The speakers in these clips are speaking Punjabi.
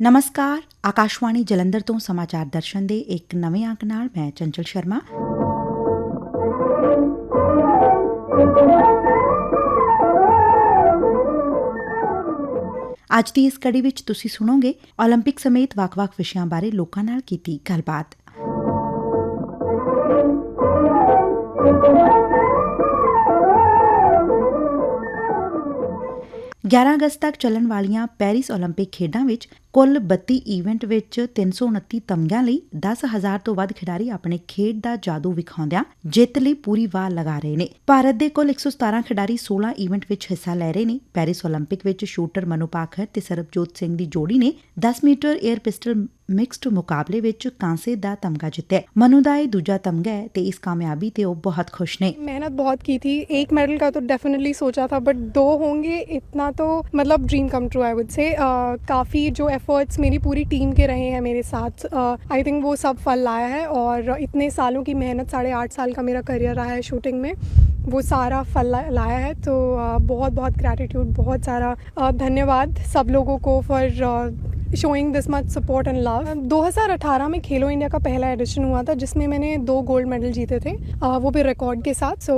ਨਮਸਕਾਰ ਆਕਾਸ਼ਵਾਣੀ ਜਲੰਧਰ ਤੋਂ ਸਮਾਚਾਰ ਦਰਸ਼ਨ ਦੇ ਇੱਕ ਨਵੇਂ ਅੰਕ ਨਾਲ ਮੈਂ ਚੰਚਲ ਸ਼ਰਮਾ ਅੱਜ ਦੀ ਇਸ ਕੜੀ ਵਿੱਚ ਤੁਸੀਂ ਸੁਣੋਗੇ 올림픽 ਸਮੇਤ ਵੱਖ-ਵੱਖ ਵਿਸ਼ਿਆਂ ਬਾਰੇ ਲੋਕਾਂ ਨਾਲ ਕੀਤੀ ਗੱਲਬਾਤ ਗਿਆਰਾਂ ਅਗਸਤ ਤੱਕ ਚੱਲਣ ਵਾਲੀਆਂ ਪੈਰਿਸ 올림픽 ਖੇਡਾਂ ਵਿੱਚ ਕੁੱਲ 32 ਈਵੈਂਟ ਵਿੱਚ 329 ਤਮਗਿਆਂ ਲਈ 10000 ਤੋਂ ਵੱਧ ਖਿਡਾਰੀ ਆਪਣੇ ਖੇਡ ਦਾ ਜਾਦੂ ਵਿਖਾਉਂਦਿਆਂ ਜਿੱਤ ਲਈ ਪੂਰੀ ਵਾਹ ਲਗਾ ਰਹੇ ਨੇ। ਭਾਰਤ ਦੇ ਕੁੱਲ 117 ਖਿਡਾਰੀ 16 ਈਵੈਂਟ ਵਿੱਚ ਹਿੱਸਾ ਲੈ ਰਹੇ ਨੇ। ਪੈਰਿਸ 올림픽 ਵਿੱਚ ਸ਼ੂਟਰ ਮਨੂ ਤੇ ਸਰਬਜੋਤ ਸਿੰਘ ਦੀ ਜੋੜੀ ਨੇ 10 ਮੀਟਰ 에ਅਰ ਪਿਸਟਲ ਮਿਕਸਡ ਮੁਕਾਬਲੇ ਵਿੱਚ ਕਾਂਸੇ ਦਾ ਤਮਗਾ ਜਿੱਤਿਆ ਮਨੂ ਦਾ ਇਹ ਦੂਜਾ ਤਮਗਾ ਹੈ ਤੇ ਇਸ ਕਾਮਯਾਬੀ ਤੇ ਉਹ ਬਹੁਤ ਖੁਸ਼ ਨੇ। ਮਿਹਨਤ ਬਹੁਤ ਕੀਤੀ। ਇੱਕ ਮੈਡਲ मेडल का तो डेफिनेटली सोचा था बट दो होंगे इतना तो मतलब dream come true I would say काफ़ी एफर्ट्स मेरी पूरी टीम के रहे हैं मेरे साथ। आई थिंक वो सब फल लाया है और इतने सालों की मेहनत साढ़े आठ साल का मेरा करियर रहा है शूटिंग में वो सारा फल लाया है। तो uh, बहुत बहुत ग्रैटिट्यूड बहुत सारा uh, धन्यवाद सब लोगों को for showing this much support and love 2018 में खेलो इंडिया का पहला एडिशन हुआ था जिसमें मैंने दो गोल्ड मेडल जीते थे अ, वो भी रिकॉर्ड के साथ। सो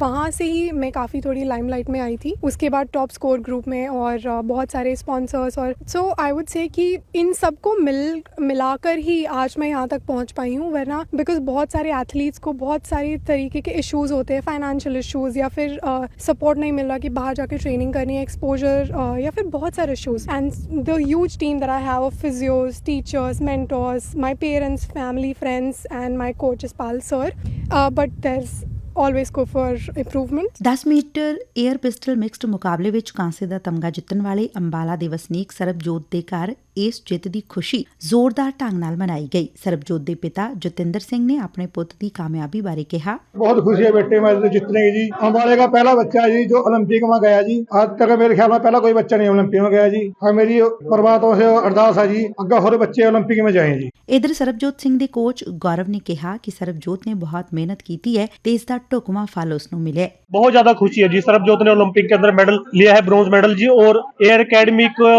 वहाँ से ही मैं काफ़ी थोड़ी लाइमलाइट में आई थी। उसके बाद टॉप स्कोर ग्रुप में और बहुत सारे स्पॉन्सर्स और सो आई वुड से कि इन सबको मिल मिलाकर ही आज मैं यहाँ तक पहुँच पाई हूँ वरना बिकॉज़ बहुत सारे एथलीट्स को बहुत सारे तरीके के इशूज़ होते हैं फाइनेंशियल इशूज़ या फिर सपोर्ट नहीं मिल रहा कि बाहर जाके ट्रेनिंग करनी है एक्सपोजर या फिर बहुत सारे issues and the huge team that I have of physios, teachers, mentors, my parents, family, friends, and my coach is Pal sir. Uh, but there's always scope for improvement. 10 metre air pistol mixed ਮੁਕਾਬਲੇ ਵਿੱਚ ਕਾਂਸੇ ਦਾ ਤਮਗਾ ਜਿੱਤਣ ਵਾਲੇ ਅੰਬਾਲਾ ਦੇ ਵਸਨੀਕ ਸਰਬਜੋਤ ਦੇ ਘਰ ਇਸ ਜਿੱਤ ਦੀ ਖੁਸ਼ੀ ਜ਼ੋਰਦਾਰ ਢੰਗ ਨਾਲ ਮਨਾਈ ਗਈ ਸਰਬਜੋਤ ਦੇ ਪਿਤਾ ਜਤਿੰਦਰ ਸਿੰਘ ਨੇ ਆਪਣੇ ਪੁੱਤ ਦੀ ਕਾਮਯਾਬੀ ਬਾਰੇ ਕਿਹਾ बहुत खुशी है बेटे मैं तो जीतने की जी हमारे का पहला बच्चा है जी जो ओलंपिक में गया जी आज तक मेरे ख्याल में पहला कोई बच्चा नहीं ओलंपिक में गया जी और मेरी परमात्मा से अरदास है जी अगर होरे बच्चे ओलंपिक में जाएं जी ਇਧਰ ਸਰਬਜੋਤ ਸਿੰਘ ਦੇ ਕੋਚ ਗੌਰਵ ਨੇ ਕਿਹਾ ਕਿ ਸਰਬਜੋਤ ਨੇ ਬਹੁਤ ਮਿਹਨਤ ਕੀਤੀ ਹੈ ਤੇ ਇਸ ਦਾ ਢੁਕਵਾਂ ਫਲ ਉਸ ਨੂੰ ਮਿਲਿਆ ਹੈ। बहुत ज्यादा खुशी है जी सरबजोत ने ओलंपिक के अंदर मेडल लिया है ब्रॉन्ज मेडल जी और एयर एकेडमी को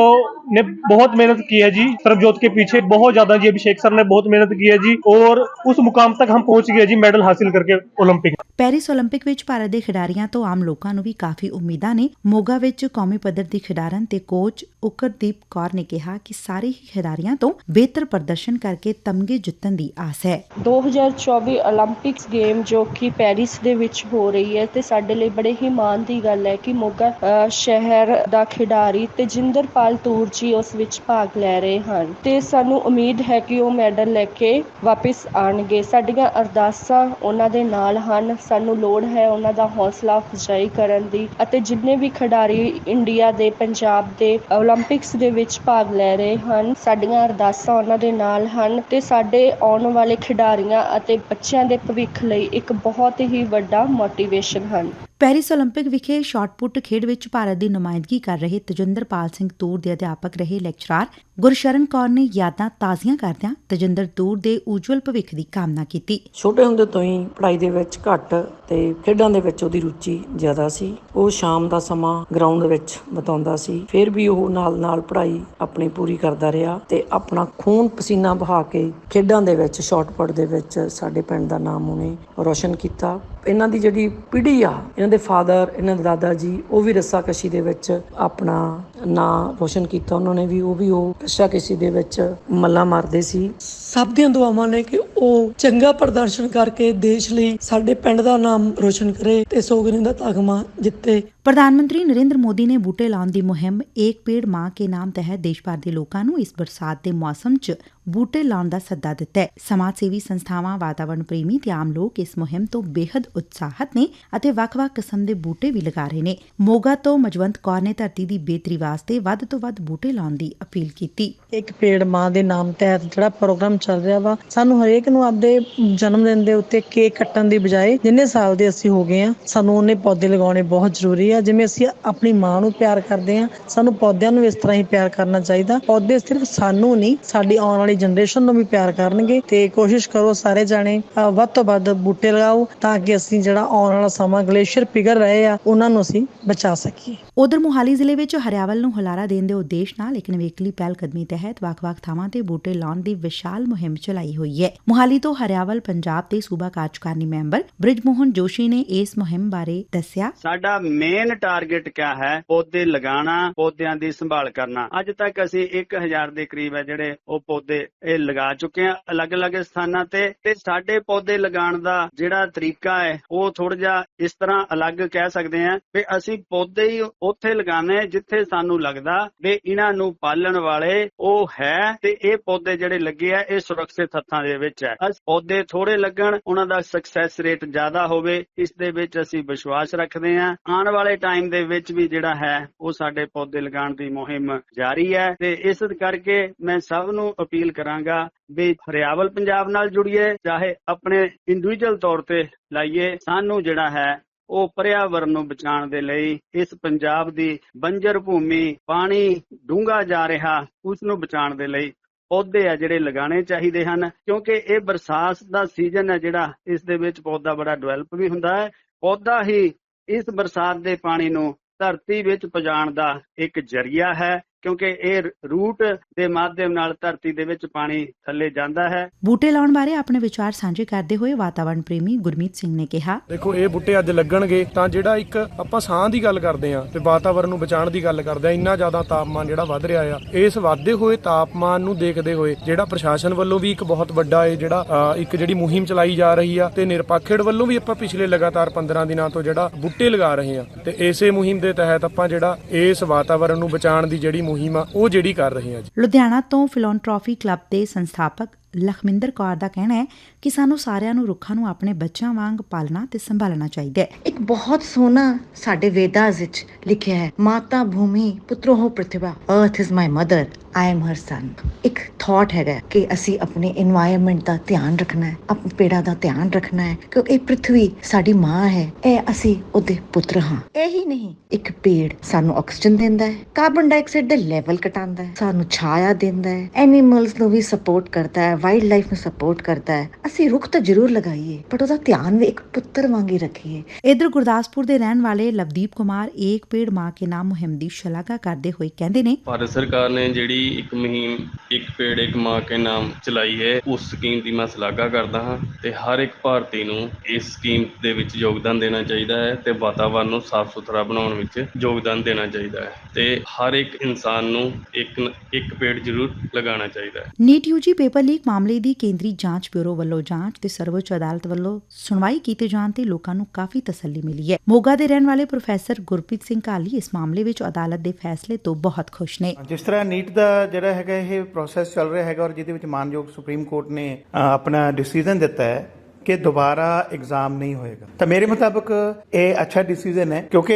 ने बहुत मेहनत की है जी तरफजोत के पीछे बहुत ज्यादा जी अभिषेक सर ने बहुत मेहनत की है जी और उस मुकाम तक हम पहुंच गए ਜੀ ਮੈਡਲ ਹਾਸਿਲ ਕਰਕੇ 올림픽 ਪੈਰਿਸ 올림픽 ਵਿੱਚ ਭਾਰਤ ਦੇ ਖਿਡਾਰੀਆਂ ਤੋਂ ਆਮ ਲੋਕਾਂ ਨੂੰ ਵੀ ਕਾਫੀ ਉਮੀਦਾਂ ਨੇ। ਮੋਗਾ ਵਿੱਚ ਕੌਮੀ ਪੱਧਰ ਦੀ ਖਿਡਾਰਨ ਤੇ ਕੋਚ ਉਕਰਦੀਪ ਕੌਰ ਨੇ ਕਿਹਾ ਕਿ ਸਾਰੇ ਹੀ ਖਿਡਾਰੀਆਂ ਤੋਂ ਬਿਹਤਰ ਪ੍ਰਦਰਸ਼ਨ ਕਰਕੇ ਤਮਗੇ ਜਿੱਤਣ ਦੀ ਆਸ ਹੈ। 2024 올림픽ਸ ਗੇਮ ਜੋ ਕਿ ਪੈਰਿਸ ਦੇ ਵਿੱਚ ਹੋ ਰਹੀ ਹੈ ਤੇ ਸਾਡੇ ਲਈ ਬੜੇ ਹੀ ਮਾਣ ਦੀ ਗੱਲ ਹੈ ਕਿ ਮੋਗਾ ਸ਼ਹਿਰ ਦਾ ਖਿਡਾਰੀ ਤੇਜਿੰਦਰਪਾਲ ਤੂਰ ਜੀ ਉਸ ਵਿੱਚ ਭਾਗ ਲੈ ਰਹੇ ਹਨ। ਤੇ ਸਾਨੂੰ ਉਮੀਦ ਹੈ ਕਿ ਉਹ ਮੈਡਲ ਲੈ ਕੇ ਵਾਪਿਸ ਆਣਗੇ ਸਾਡੀਆਂ ਅਰਦਾਸਾਂ ਉਹਨਾਂ ਦੇ ਨਾਲ ਹਨ। ਸਾਨੂੰ ਲੋੜ ਹੈ ਉਹਨਾਂ ਦਾ ਹੌਸਲਾ ਅਫਜ਼ਾਈ ਕਰਨ ਦੀ ਅਤੇ ਜਿੰਨੇ ਵੀ ਖਿਡਾਰੀ ਇੰਡੀਆ ਦੇ, ਪੰਜਾਬ ਦੇ 올림픽ਸ ਦੇ ਵਿੱਚ ਭਾਗ ਲੈ ਰਹੇ ਹਨ, ਸਾਡੀਆਂ ਅਰਦਾਸਾਂ ਉਹਨਾਂ ਦੇ ਨਾਲ ਹਨ। ਤੇ ਸਾਡੇ ਆਉਣ ਵਾਲੇ ਖਿਡਾਰੀਆਂ ਅਤੇ ਬੱਚਿਆਂ ਦੇ ਭਵਿੱਖ ਲਈ ਇੱਕ ਬਹੁਤ ਹੀ ਵੱਡਾ ਮੋਟੀਵੇਸ਼ਨ ਹਨ। ਪੈਰਿਸ 올림픽 ਵਿਖੇ ਸ਼ਾਟਪੁੱਟ ਖੇਡ ਵਿੱਚ ਭਾਰਤ ਦੀ ਨੁਮਾਇੰਦਗੀ ਕਰ ਰਹੇ ਤਜਿੰਦਰਪਾਲ ਸਿੰਘ ਤੂਰ ਦੇ ਅਧਿਆਪਕ ਰਹੇ ਲੈਕਚਰਾਰ ਗੁਰਸ਼ਰਨ ਕੌਰ ਨੇ ਯਾਦਾਂ ਤਾਜ਼ੀਆਂ ਕਰਦਿਆਂ ਤਜਿੰਦਰ ਤੂਰ ਦੇ ਉਜਵਲ ਭਵਿੱਖ ਦੀ ਕਾਮਨਾ ਕੀਤੀ ਛੋਟੇ ਹੁੰਦੇ ਤੋਂ ਹੀ ਪੜ੍ਹਾਈ ਦੇ ਵਿੱਚ ਘੱਟ ਤੇ ਖੇਡਾਂ ਦੇ ਵਿੱਚ ਉਹਦੀ ਰੁਚੀ ਜ਼ਿਆਦਾ ਸੀ ਉਹ ਸ਼ਾਮ ਦਾ ਸਮਾਂ ਗਰਾਊਂਡ ਵਿੱਚ ਬਿਤਾਉਂਦਾ ਸੀ ਫਿਰ ਵੀ ਉਹ ਨਾਲ-ਨਾਲ ਪੜ੍ਹਾਈ ਆਪਣੀ ਪੂਰੀ ਕਰਦਾ ਰਿਹਾ ਤੇ ਆਪਣਾ ਖੂਨ ਪਸੀਨਾ ਬਹਾ ਕੇ ਖੇਡਾਂ ਦੇ ਵਿੱਚ ਸ਼ਾਟਪੁੱਟ ਦੇ ਵਿੱਚ ਸਾਡੇ ਪਿੰਡ ਦਾ ਨਾਮ ਉਹਨੇ ਰੋਸ਼ਨ ਕੀਤਾ ਇਹਨਾਂ ਦੀ ਜਿਹੜੀ ਪੀੜ੍ਹੀ ਆ, ਇਹਨਾਂ ਦੇ ਫਾਦਰ, ਇਹਨਾਂ ਦੇ ਦਾਦਾ ਜੀ, ਉਹ ਵੀ ਰੱਸਾਕਸ਼ੀ ਦੇ ਵਿੱਚ ਆਪਣਾ ਨਾਂ ਰੋਸ਼ਨ ਕੀਤਾ ਉਹਨਾਂ ਨੇ ਵੀ, ਉਹ ਵੀ ਉਹ ਰੱਸਾਕਸ਼ੀ ਦੇ ਵਿੱਚ ਮੱਲਾ ਮਾਰਦੇ ਸੀ। ਸਭ ਦੀਆਂ ਦੁਆਵਾਂ ਨੇ ਕਿ ਉਹ ਚੰਗਾ ਪ੍ਰਦਰਸ਼ਨ ਕਰਕੇ ਦੇਸ਼ ਲਈ ਸਾਡੇ ਪਿੰਡ ਦਾ ਨਾਮ ਰੋਸ਼ਨ ਕਰੇ ਤੇ ਸੋਗਰੇ ਦਾ ਤਗਮਾ ਜਿੱਤੇ। ਪ੍ਰਧਾਨ ਮੰਤਰੀ ਨਰਿੰਦਰ ਮੋਦੀ ਨੇ ਬੂਟੇ ਲਾਉਣ ਦੀ ਮੁਹਿੰਮ ਏਕ ਪੇੜ ਮਾਂ ਕੇ ਨਾਮ ਤਹਿਤ ਦੇਸ਼ ਭਰ ਦੇ ਲੋਕਾਂ ਨੂੰ ਇਸ ਬਰਸਾਤ ਦੇ ਮੌਸਮ 'ਚ ਬੂਟੇ ਲਾਉਣ ਦਾ ਸੱਦਾ ਦਿੱਤਾ ਹੈ। ਸਮਾਜ ਸੇਵੀ ਸੰਸਥਾਵਾਂ, ਵਾਤਾਵਰਣ ਪ੍ਰੇਮੀ ਤੇ ਆਮ ਲੋਕ ਇਸ ਮੁਹਿੰਮ ਤੋਂ ਬੇहद ਉਤਸ਼ਾਹਤ ਨੇ ਅਤੇ ਵੱਖ-ਵੱਖ ਕਿਸਮ ਦੇ ਬੂਟੇ ਵੀ ਲਗਾ ਰਹੇ ਨੇ। ਮੋਗਾ ਤੋਂ ਮਜਵੰਤ ਕੌਰ ਨੇ ਧਰਤੀ ਦੀ ਬੇਤਰੀ ਵਾਸਤੇ ਵੱਧ ਤੋਂ ਵੱਧ ਬੂਟੇ ਲਾਉਣ ਦੀ ਅਪੀਲ ਕੀਤੀ। ਇੱਕ ਪੇੜ ਮਾਂ ਦੇ ਨਾਮ ਤਹਿਤ ਜਿਹੜਾ ਪ੍ਰੋਗਰਾਮ ਚੱਲ ਰਿਹਾ ਵਾ, ਸਾਨੂੰ ਹਰੇਕ ਨੂੰ ਆਪਦੇ ਜਨਮ ਦਿਨ ਦੇ ਉੱਤੇ ਕੇਕ ਕੱਟਣ ਦੀ ਬਜਾਏ ਜਿੰਨੇ ਸਾਲ ਦੇ ਅਸੀਂ ਹੋ ਗਏ ਆ ਸਾਨੂੰ ਉਹਨੇ ਪੌਦੇ ਲਗਾਉਣੇ ਬਹੁਤ ਜ਼ਰੂਰੀ ਆ। ਜਿਵੇਂ ਅਸੀਂ ਆਪਣੀ ਮਾਂ ਨੂੰ ਪਿਆਰ ਕਰਦੇ ਆ ਸਾਨੂੰ ਪੌਦਿਆਂ ਨੂੰ ਇਸ ਤਰ੍ਹਾਂ ਹੀ ਪਿਆਰ ਕਰਨਾ ਚਾਹੀਦਾ। ਪੌਦੇ ਸਿਰਫ ਸਾਨੂੰ ਨਹੀਂ, ਸਾਡੀ ਆਉਣ ਵਾਲੀ ਜਨਰੇਸ਼ਨ ਨੂੰ ਵੀ ਪਿਆਰ ਕਰਨਗੇ। ਤੇ ਕੋਸ਼ਿਸ਼ ਕਰੋ ਸਾਰੇ ਜਾਣੇ ਵੱਧ ਤੋਂ ਵੱਧ ਬੂਟੇ ਲਗਾਓ ਤਾਂ ਕਿ ਅਸੀਂ ਜਿਹੜਾ ਆਉਣ ਵਾਲਾ ਸਮਾਂ ਗਲੇਸ਼ੀਅਰ ਪਿਘਲ ਰਹੇ ਆ, ਉਹਨਾਂ ਨੂੰ ਅਸੀਂ ਬਚਾ ਸਕੀਏ। ਉਧਰ ਮੋਹਾਲੀ ਜ਼ਿਲ੍ਹੇ ਵਿੱਚ ਹਰਿਆਵਲ ਨੂੰ ਹੁਲਾਰਾ ਦੇਣ ਦੇ ਉਦੇਸ਼ ਨਾਲ ਇੱਕ ਨਵੇਕਲੀ ਪਹਿਲ ਕਦਮੀ ਤਹਿਤ ਵੱਖ-ਵੱਖ ਥਾਵਾਂ ਤੇ ਬੂਟੇ ਲਾਉਣ ਦੀ ਵਿਸ਼ਾਲ ਮੁਹਿੰਮ ਚਲਾਈ ਹੋਈ ਹੈ। ਮੁਹਾਲੀ ਤੋਂ ਹਰਿਆਵਲ, ਪੰਜਾਬ ਦੇ ਸੂਬਾ ਕਾਰਜਕਾਰਨੀ ਮੈਂਬਰ ਬ੍ਰਿਜ ਮੋਹਨ ਜੋਸ਼ੀ ਨੇ ਇਸ ਮੁਹਿੰਮ ਬਾਰੇ ਦੱਸਿਆ। ਸਾਡਾ ਮੇਨ ਟਾਰਗੇਟ ਕਿਆ ਹੈ? ਪੌਦੇ ਲਗਾਉਣਾ, ਪੌਦਿਆਂ ਦੀ ਸੰਭਾਲ ਕਰਨਾ। ਅੱਜ ਤੱਕ ਅਸੀਂ 1000 ਦੇ ਕਰੀਬ ਹੈ ਜਿਹੜੇ ਉਹ ਪੌਦੇ ਇਹ ਲਗਾ ਚੁੱਕੇ ਆ ਅਲੱਗ-ਅਲੱਗ ਸਥਾਨਾਂ ਤੇ। ਤੇ ਸਾਡੇ ਪੌਦੇ ਲਗਾਉਣ ਦਾ ਜਿਹੜਾ ਤਰੀਕਾ ਹੈ, ਉਹ ਥੋੜਾ ਜਿਹਾ ਇਸ ਤਰ੍ਹਾਂ ਅਲੱਗ ਕਹਿ ਸਕਦੇ ਹਾਂ ਵੀ ਅਸੀਂ ਪੌਦੇ ਹੀ ਉੱਥੇ ਲਗਾਉਣੇ ਜਿੱਥੇ ਸਾਨੂੰ ਲੱਗਦਾ ਵੀ ਇਹਨਾਂ ਨੂੰ ਪਾਲਣ ਵਾਲੇ ਉਹ ਹੈ ਤੇ ਇਹ ਪੌਦੇ ਜਿਹੜੇ ਲੱਗੇ ਆ, ਇਹ ਸੁਰੱਖਿਅਤ ਹੱਥਾਂ ਦੇ ਵਿੱਚ ਹੈ ਅਸ ਪੌਦੇ ਥੋੜੇ ਲੱਗਣ, ਉਹਨਾਂ ਦਾ ਸਕਸੈਸ ਰੇਟ ਜ਼ਿਆਦਾ ਹੋਵੇ, ਇਸ ਦੇ ਵਿੱਚ ਅਸੀਂ ਵਿਸ਼ਵਾਸ ਰੱਖਦੇ ਹਾਂ। ਆਉਣ ਵਾਲੇ ਟਾਈਮ ਦੇ ਵਿੱਚ ਵੀ ਜਿਹੜਾ ਹੈ, ਉਹ ਸਾਡੇ ਪੌਦੇ ਲਗਾਉਣ ਦੀ ਮੁਹਿੰਮ ਜਾਰੀ ਹੈ ਤੇ ਇਸ ਕਰਕੇ ਮੈਂ ਸਭ ਨੂੰ ਅਪੀਲ ਕਰਾਂਗਾ ਵੀ ਹਰਿਆਵਲ ਪੰਜਾਬ ਨਾਲ ਜੁੜੀਏ, ਚਾਹੇ ਆਪਣੇ ਇੰਡੀਵਿਜੂਅਲ ਤੌਰ ਤੇ ਲਾਈਏ। ਸਾਨੂੰ ਜਿਹੜਾ ਹੈ ਉਹ ਪਰਿਆਵਰਨ ਨੂੰ ਬਚਾਉਣ ਦੇ ਲਈ ਇਸ ਪੰਜਾਬ ਦੀ ਬੰਜਰ ਭੂਮੀ ਪਾਣੀ ਡੂੰਘਾ ਜਾ ਰਿਹਾ, ਉਸ ਨੂੰ ਬਚਾਉਣ ਦੇ ਲਈ ਪੌਦੇ ਆ ਜਿਹੜੇ ਲਗਾਉਣੇ ਚਾਹੀਦੇ ਹਨ, ਕਿਉਂਕਿ ਇਹ ਬਰਸਾਤ ਦਾ ਸੀਜ਼ਨ ਹੈ ਜਿਹੜਾ, ਇਸ ਦੇ ਵਿੱਚ ਪੌਦਾ ਬੜਾ ਡਿਵੈਲਪ ਵੀ ਹੁੰਦਾ ਹੈ। ਪੌਦਾ ਹੀ ਇਸ ਬਰਸਾਤ ਦੇ ਪਾਣੀ ਨੂੰ ਧਰਤੀ ਵਿੱਚ ਪਹੁੰਚਾਉਣ ਦਾ ਇੱਕ ਜਰੀਆ ਹੈ। ਕਿਉਂਕਿ ਇਹ ਰੂਟ ਦੇ ਮਾਧਿਅਮ ਨਾਲ ਧਰਤੀ ਦੇ ਵਿੱਚ ਪਾਣੀ ਥੱਲੇ ਜਾਂਦਾ ਹੈ। ਬੂਟੇ ਲਾਉਣ ਬਾਰੇ ਆਪਣੇ ਵਿਚਾਰ ਸਾਂਝੇ ਕਰਦੇ ਹੋਏ ਵਾਤਾਵਰਣ ਪ੍ਰੇਮੀ ਗੁਰਮੀਤ ਸਿੰਘ ਨੇ ਕਿਹਾ ਦੇਖੋ ਇਹ ਬੂਟੇ ਅੱਜ ਲੱਗਣਗੇ ਤਾਂ ਜਿਹੜਾ ਇੱਕ ਆਪਾਂ ਸਾਹ ਦੀ ਗੱਲ ਕਰਦੇ ਆਂ ਤੇ ਵਾਤਾਵਰਣ ਨੂੰ ਬਚਾਉਣ ਦੀ ਗੱਲ ਕਰਦੇ ਆਂ ਇੰਨਾ ਜ਼ਿਆਦਾ ਤਾਪਮਾਨ ਜਿਹੜਾ ਵੱਧ ਰਿਹਾ ਆ। ਇਸ ਵਧਦੇ ਹੋਏ ਤਾਪਮਾਨ ਨੂੰ ਦੇਖਦੇ ਹੋਏ ਜਿਹੜਾ ਪ੍ਰਸ਼ਾਸਨ ਵੱਲੋਂ ਵੀ ਇੱਕ ਬਹੁਤ ਵੱਡਾ ਇਹ ਜਿਹੜਾ ਇੱਕ ਜਿਹੜੀ ਮੁਹਿੰਮ ਚਲਾਈ ਜਾ ਰਹੀ ਆ ਤੇ ਨਿਰਪੱਖੜ ਵੱਲੋਂ ਵੀ ਆਪਾਂ ਪਿਛਲੇ ਲਗਾਤਾਰ 15 ਦਿਨਾਂ ਤੋਂ ਜਿਹੜਾ ਬੂਟੇ ਲਗਾ ਰਹੇ ਆ ਤੇ ਇਸੇ ਮੁਹਿੰਮ ਦੇ ਤਹਿਤ ਆਪਾਂ ਜਿਹੜਾ ਇਸ ਵਾਤਾਵਰਣ ਨੂੰ ਬਚਾਉਣ ਦੀ ਜਿਹੜੀ ਮੁਹਿੰਮ ਆ, ਉਹ ਜਿਹੜੀ ਕਰ ਰਹੇ ਆ ਜੀ। ਲੁਧਿਆਣਾ ਤੋਂ ਫਿਲੋਂਟ੍ਰੋਫੀ ਕਲੱਬ ਦੇ ਸੰਸਥਾਪਕ ਲਖਮਿੰਦਰ ਕੌਰ ਦਾ ਕਹਿਣਾ ਹੈ ਕਿ ਸਾਨੂੰ ਸਾਰਿਆਂ ਨੂੰ ਰੁੱਖਾਂ ਨੂੰ ਆਪਣੇ ਬੱਚਿਆਂ ਵਾਂਗ ਪਾਲਣਾ ਤੇ ਸੰਭਾਲਣਾ ਚਾਹੀਦਾ ਹੈ। ਇੱਕ ਬਹੁਤ ਸੋਹਣਾ ਸਾਡੇ ਵੇਦਾਸ ਵਿੱਚ ਲਿਖਿਆ ਹੈ, ਮਾਤਾ ਭੂਮੀ ਪੁੱਤਰੋ ਹੋ ਪ੍ਰਤਿਭਾ earth is my mother I am her son ਇੱਕ ਥਾਟ ਹੈਗਾ ਕਿ ਅਸੀਂ ਆਪਣੇ এনवायरमेंट ਦਾ ਧਿਆਨ ਰੱਖਣਾ ਹੈ, ਆਪਣੇ ਪੇੜਾਂ ਦਾ ਧਿਆਨ ਰੱਖਣਾ ਹੈ, ਕਿਉਂਕਿ ਇਹ ਪ੍ਰithvi ਸਾਡੀ ਮਾਂ ਹੈ, ਇਹ ਅਸੀਂ ਉਹਦੇ ਪੁੱਤਰ ਹਾਂ। ਇਹ ਹੀ ਨਹੀਂ, ਇੱਕ ਪੇੜ ਸਾਨੂੰ ਆਕਸੀਜਨ ਦਿੰਦਾ ਹੈ ਕਾਰਬਨ ਡਾਈਆਕਸਾਈਡ ਦੇ ਲੈਵਲ ਘਟਾਉਂਦਾ ਹੈ, ਸਾਨੂੰ ਛਾਇਆ ਦਿੰਦਾ ਹੈ ਐਨੀਮਲਸ ਨੂੰ ਵੀ ਸਪੋਰਟ ਕਰਦਾ ਹੈ ਵਾਈਲਡ ਲਾਈਫ ਨੂੰ ਸਪੋਰਟ ਕਰਦਾ ਹੈ। ਅਸੀਂ ਰੁੱਖ ਤਾਂ ਜ਼ਰੂਰ ਲਗਾਈਏ ਪਰ ਉਹਦਾ ਧਿਆਨ ਵੀ ਇੱਕ ਪੁੱਤਰ ਵਾਂਗ ਹੀ ਰੱਖੀਏ। ਇਧਰ ਗੁਰਦਾਸਪੁਰ ਦੇ ਰਹਿਣ ਵਾਲੇ ਲਵਦੀਪ ਕੁਮਾਰ ਏਕ ਪੇੜ ਮਾਂ ਕੇ ਨਾਮ ਮੁਹਿੰਮ ਦੀ ਸ਼ਲਾਘਾ ਕਰਦੇ ਹੋਏ ਕਹਿੰਦੇ ਨੇ ਭਾਰਤ ਸਰਕਾਰ ਨੇ ਜਿਹੜੀ ਇੱਕ ਮੁਹਿੰਮ ਇੱਕ ਪੇੜ ਇੱਕ ਮਾਂ ਕੇ ਨਾਮ ਚਲਾਈ ਹੈ ਉਸ ਸਕੀਮ ਦੀ ਮੈਂ ਸ਼ਲਾਘਾ ਕਰਦਾ ਹਾਂ ਤੇ ਹਰ ਇੱਕ ਭਾਰਤੀ ਨੂੰ ਇਸ ਸਕੀਮ ਦੇ ਵਿੱਚ ਯੋਗਦਾਨ ਦੇਣਾ ਚਾਹੀਦਾ ਹੈ ਤੇ ਵਾਤਾਵਰਨ ਨੂੰ ਸਾਫ਼ ਸੁਥਰਾ ਬਣਾਉਣ ਵਿੱਚ ਯੋਗਦਾਨ ਦੇਣਾ ਚਾਹੀਦਾ ਹੈ ਤੇ ਹਰ ਇੱਕ ਇਨਸਾਨ ਨੂੰ ਇੱਕ ਇੱਕ ਪੇੜ ਜ਼ਰੂਰ ਲਗਾਉਣਾ ਚਾਹੀਦਾ ਹੈ। ਨੀਟ ਯੂਜੀ ਪੇਪਰ ਲੀਕ ਮਾਮਲੇ ਦੀ ਕੇਂਦਰੀ ਜਾਂਚ ਬਿਊਰੋ ਵੱਲੋਂ ਜਾਂਚ ਤੇ ਸਰਵਉੱਚ ਅਦਾਲਤ ਵੱਲੋਂ ਸੁਣਵਾਈ ਕੀਤੇ ਜਾਣ ਤੇ ਲੋਕਾਂ ਨੂੰ ਕਾਫੀ ਤਸੱਲੀ ਮਿਲੀ ਹੈ। ਮੋਗਾ ਦੇ ਰਹਿਣ ਵਾਲੇ ਪ੍ਰੋਫੈਸਰ ਗੁਰਪ੍ਰੀਤ ਸਿੰਘ ਕਾਲੀ ਇਸ ਮਾਮਲੇ ਵਿੱਚ ਅਦਾਲਤ ਦੇ ਫੈਸਲੇ ਤੋਂ ਬਹੁਤ ਖੁਸ਼ ਨੇ। ਜਿਸ ਤਰ੍ਹਾਂ ਨੀਟ ਦਾ ਜਿਹੜਾ ਹੈਗਾ ਇਹ ਪ੍ਰੋਸੈਸ ਚੱਲ ਰਿਹਾ ਹੈਗਾ ਔਰ ਜਿਹਦੇ ਵਿੱਚ ਮਾਨਯੋਗ ਸੁਪਰੀਮ ਕੋਰਟ ਨੇ ਆਪਣਾ ਡਿਸੀਜਨ ਦਿੱਤਾ ਹੈ ਕਿ ਦੁਬਾਰਾ ਐਗਜ਼ਾਮ ਨਹੀਂ ਹੋਏਗਾ। ਤਾਂ ਮੇਰੇ ਮੁਤਾਬਕ ਇਹ ਅੱਛਾ ਡਿਸੀਜਨ ਹੈ, ਕਿਉਂਕਿ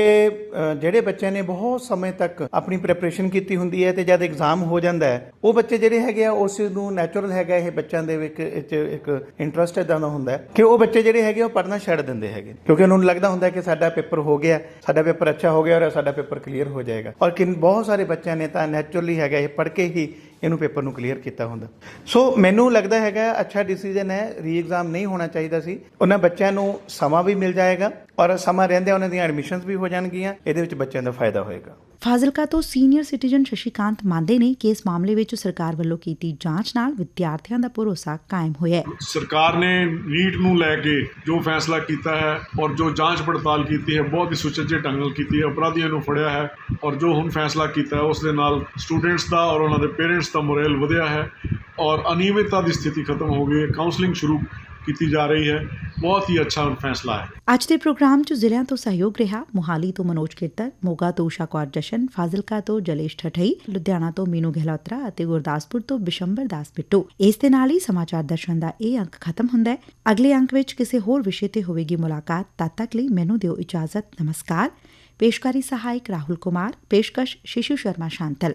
ਜਿਹੜੇ ਬੱਚਿਆਂ ਨੇ ਬਹੁਤ ਸਮੇਂ ਤੱਕ ਆਪਣੀ ਪ੍ਰੈਪਰੇਸ਼ਨ ਕੀਤੀ ਹੁੰਦੀ ਹੈ ਤੇ ਜਦ ਐਗਜ਼ਾਮ ਹੋ ਜਾਂਦਾ ਹੈ, ਉਹ ਬੱਚੇ ਜਿਹੜੇ ਹੈਗੇ ਆ, ਉਸ ਨੂੰ ਨੈਚੁਰਲ ਹੈਗਾ, ਇਹ ਬੱਚਿਆਂ ਦੇ ਵਿੱਚ ਇਹ 'ਚ ਇੱਕ ਇੰਟਰਸਟ ਇਦਾਂ ਦਾ ਹੁੰਦਾ ਕਿ ਉਹ ਬੱਚੇ ਜਿਹੜੇ ਹੈਗੇ ਉਹ ਪੜ੍ਹਨਾ ਛੱਡ ਦਿੰਦੇ ਹੈਗੇ। ਕਿਉਂਕਿ ਉਹਨਾਂ ਨੂੰ ਲੱਗਦਾ ਹੁੰਦਾ ਕਿ ਸਾਡਾ ਪੇਪਰ ਹੋ ਗਿਆ, ਸਾਡਾ ਪੇਪਰ ਅੱਛਾ ਹੋ ਗਿਆ ਔਰ ਸਾਡਾ ਪੇਪਰ ਕਲੀਅਰ ਹੋ ਜਾਏਗਾ। ਔਰ ਕਿਨ, ਬਹੁਤ ਸਾਰੇ ਬੱਚਿਆਂ ਨੇ ਤਾਂ ਨੈਚੁਰਲੀ ਹੈਗਾ, ਇਹ ਪੜ੍ਹ ਕੇ ਹੀ ਇਹਨੂੰ ਪੇਪਰ ਨੂੰ ਕਲੀਅਰ ਕੀਤਾ ਹੁੰਦਾ। ਸੋ ਮੈਨੂੰ ਲੱਗਦਾ ਹੈਗਾ, ਅੱਛਾ ਡਿਸੀਜਨ ਹੈ ਰੀ ਐਗਜ਼ਾਮ ਨਹੀਂ ਹੋਣਾ ਚਾਹੀਦਾ ਸੀ। ਉਹਨਾਂ ਬੱਚਿਆਂ ਨੂੰ ਸਮਾਂ ਵੀ ਮਿਲ ਜਾਏਗਾ ਔਰ ਸਮਾਂ ਰਹਿੰਦਿਆਂ ਉਹਨਾਂ ਦੀਆਂ ਐਡਮਿਸ਼ਨਸ ਵੀ ਹੋ ਜਾਣਗੀਆਂ। ਇਹਦੇ ਵਿੱਚ ਬੱਚਿਆਂ ਦਾ ਫਾਇਦਾ ਹੋਏਗਾ। ਫਾਜ਼ਿਲਕਾ ਤੋਂ ਸੀਨੀਅਰ ਸਿਟੀਜ਼ਨ ਸ਼ਸ਼ੀਕਾਂਤ ਮਾਂਦੇ ਨੇ ਕਿ ਇਸ ਮਾਮਲੇ ਵਿੱਚ ਸਰਕਾਰ ਵੱਲੋਂ ਕੀਤੀ ਜਾਂਚ ਨਾਲ ਵਿਦਿਆਰਥੀਆਂ ਦਾ ਭਰੋਸਾ ਕਾਇਮ ਹੋਇਆ ਹੈ। ਸਰਕਾਰ ਨੇ ਨੀਟ ਨੂੰ ਲੈ ਕੇ ਜੋ ਫੈਸਲਾ ਕੀਤਾ ਹੈ ਔਰ ਜੋ ਜਾਂਚ ਪੜਤਾਲ ਕੀਤੀ ਹੈ, ਬਹੁਤ ਹੀ ਸੁਚੱਜੇ ਢੰਗ ਨਾਲ ਕੀਤੀ ਹੈ, ਅਪਰਾਧੀਆਂ ਨੂੰ ਫੜਿਆ ਹੈ ਔਰ ਜੋ ਹੁਣ ਫੈਸਲਾ ਕੀਤਾ ਹੈ, ਉਸ ਦੇ ਨਾਲ ਸਟੂਡੈਂਟਸ ਦਾ ਔਰ ਉਹਨਾਂ ਦੇ ਪੇਰੈਂਟਸ ਦਾ ਮੋਰਲ ਵਧਿਆ ਹੈ ਔਰ ਅਨਿਯਮਿਤਤਾ ਦੀ ਸਥਿਤੀ ਖਤਮ ਹੋ ਗਈ ਹੈ ਕਾਉਂਸਲਿੰਗ ਸ਼ੁਰੂ ਕੀਤੀ ਜਾ ਰਹੀ ਹੈ। ਬਹੁਤ ਹੀ ਅੱਛਾ ਫੈਸਲਾ ਹੈ। ਅੱਜ ਦੇ ਪ੍ਰੋਗਰਾਮ 'ਚ ਜ਼ਿਲ੍ਹਿਆਂ ਤੋਂ ਸਹਿਯੋਗ ਰਿਹਾ। ਮੁਹਾਲੀ ਤੋਂ ਮਨੋਜ ਕੀਰਤਰ ਮੋਗਾ ਤੋਂ ਊਸ਼ਾ ਕੌਰ ਜਸ਼ਨ, ਫਾਜ਼ਿਲਕਾ ਤੋਂ ਜਲੇਸ਼ ਠਠਈ, ਲੁਧਿਆਣਾ ਤੋਂ ਮੀਨੂ ਗਹਿਲੋਤਰਾ ਅਤੇ ਗੁਰਦਾਸਪੁਰ ਤੋਂ ਬਿਸ਼ੰਬਰ ਦਾਸ ਬਿੱਟੂ। ਇਸ ਦੇ ਨਾਲ ਹੀ ਸਮਾਚਾਰ ਦਰਸ਼ਨ ਦਾ ਇਹ ਅੰਕ ਖਤਮ ਹੁੰਦਾ ਹੈ। ਅਗਲੇ ਅੰਕ ਵਿੱਚ ਕਿਸੇ ਹੋਰ ਵਿਸ਼ੇ ਤੇ ਹੋਵੇਗੀ ਮੁਲਾਕਾਤ। ਤਦ ਤੱਕ ਲਈ ਮੈਨੂੰ ਦਿਓ ਇਜਾਜ਼ਤ। ਨਮਸਕਾਰ। ਪੇਸ਼ਕਾਰੀ ਸਹਾਇਕ ਰਾਹੁਲ ਕੁਮਾਰ। ਪੇਸ਼ਕਸ਼ ਸ਼ਿਸ਼ੂ ਸ਼ਰਮਾ ਸ਼ਾਂਤਲ।